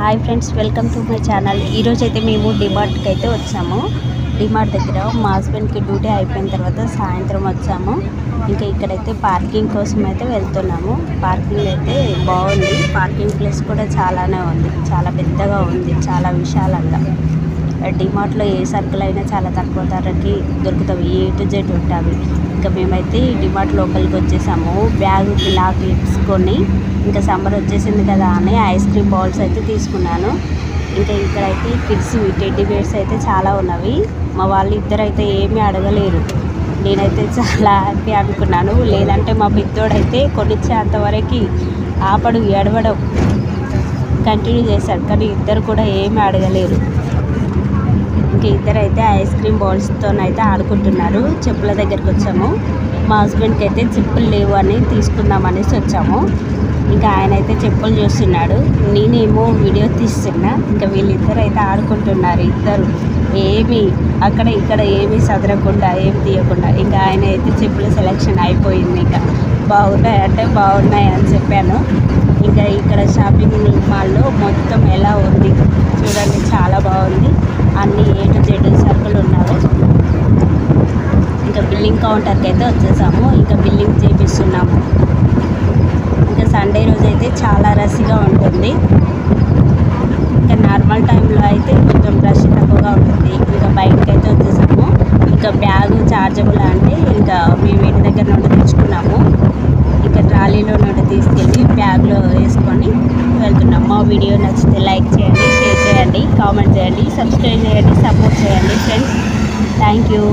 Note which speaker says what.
Speaker 1: Hi friends welcome to my channel. ఈరోజు అయితే మేము డిమార్ట్కి అయితే వచ్చాము. డిమార్ట్ దగ్గర మా హస్బెండ్కి డ్యూటీ అయిపోయిన తర్వాత సాయంత్రం వచ్చాము. ఇంకా ఇక్కడైతే పార్కింగ్ కోసం అయితే వెళ్తున్నాము. పార్కింగ్ అయితే బాగుంది. పార్కింగ్ ప్లేస్ కూడా చాలానే ఉంది. చాలా పెద్దగా ఉంది. చాలా విశాలంగా. డిమార్ట్లో ఏ సరుకులు అయినా చాలా తక్కువ ధరకి దొరుకుతాయి. ఏ టు జెడ్ ఉంటాయి ఇంకా మేమైతే డిమార్ట్ లోపలికి వచ్చేసాము. బ్యాగ్ ఇలా తీసుకొని ఇంకా సమ్మర్ వచ్చేసింది కదా అని ఐస్ క్రీమ్ బౌల్స్ అయితే తీసుకున్నాను. ఇంకా ఇక్కడైతే కిడ్స్ టెడ్డీ బేర్స్ అయితే చాలా ఉన్నవి. మా వాళ్ళు ఇద్దరు అయితే ఏమీ అడగలేరు. నేనైతే చాలా హ్యాపీ అనుకున్నాను. లేదంటే మా పెద్దోడైతే కొనిచ్చేంతవరకు ఆపడు ఎడవడం కంటిన్యూ చేశాడు కానీ ఇద్దరు కూడా ఏమీ అడగలేరు. ఇద్దరైతే ఇద్దరు అయితే ఐస్ క్రీమ్ బాల్స్తో అయితే ఆడుకుంటున్నారు. చెప్పుల దగ్గరికి వచ్చాము. మా హస్బెండ్కి అయితే చెప్పులు లేవు అని తీసుకుందాం అనేసి వచ్చాము. ఇంకా ఆయన అయితే చెప్పులు చూస్తున్నాడు. నేనేమో వీడియో తీస్తున్నా. ఇంకా వీళ్ళిద్దరు అయితే ఆడుకుంటున్నారు. ఇద్దరు ఏమి అక్కడ ఇక్కడ ఏమీ సదరకుండా ఏం తీయకుండా ఇంకా ఆయన అయితే చెప్పుల సెలెక్షన్ అయిపోయింది ఇంకా. బాగున్నాయి అంటే బాగున్నాయి అని చెప్పాను. ఇంకా ఇక్కడ షాపింగ్ మాల్లో మొత్తం ఎలా ఉంది చూడండి చాలా బాగుంది అన్ని ఏ టు జెడ్ సరుకులు ఉన్నారు ఇంకా బిల్లింగ్ కౌంటర్కి అయితే వచ్చేసాము. ఇంకా బిల్లింగ్ చేపిస్తున్నాము. ఇంకా సండే రోజు అయితే చాలా రష్గా ఉంటుంది. ఇంకా నార్మల్ టైంలో అయితే కొంచెం రష్ తక్కువగా ఉంటుంది. ఇంకా బయటకి అయితే వచ్చేసాము. ఇంకా బ్యాగ్ చార్జబుల్ అంటే ఇంకా మేము ఇంటి దగ్గర నుండి తెచ్చుకున్నాము. ఇంకా ట్రాలీలో నుండి తీసుకెళ్ళి బ్యాగ్లో వేసుకొని వెళ్తున్నాం మా వీడియో నచ్చితే లైక్ చేయండి షేర్ చేయండి కామెంట్ చేయండి సబ్స్క్రైబ్ చేయండి సపోర్ట్ చేయండి. Friends thank you.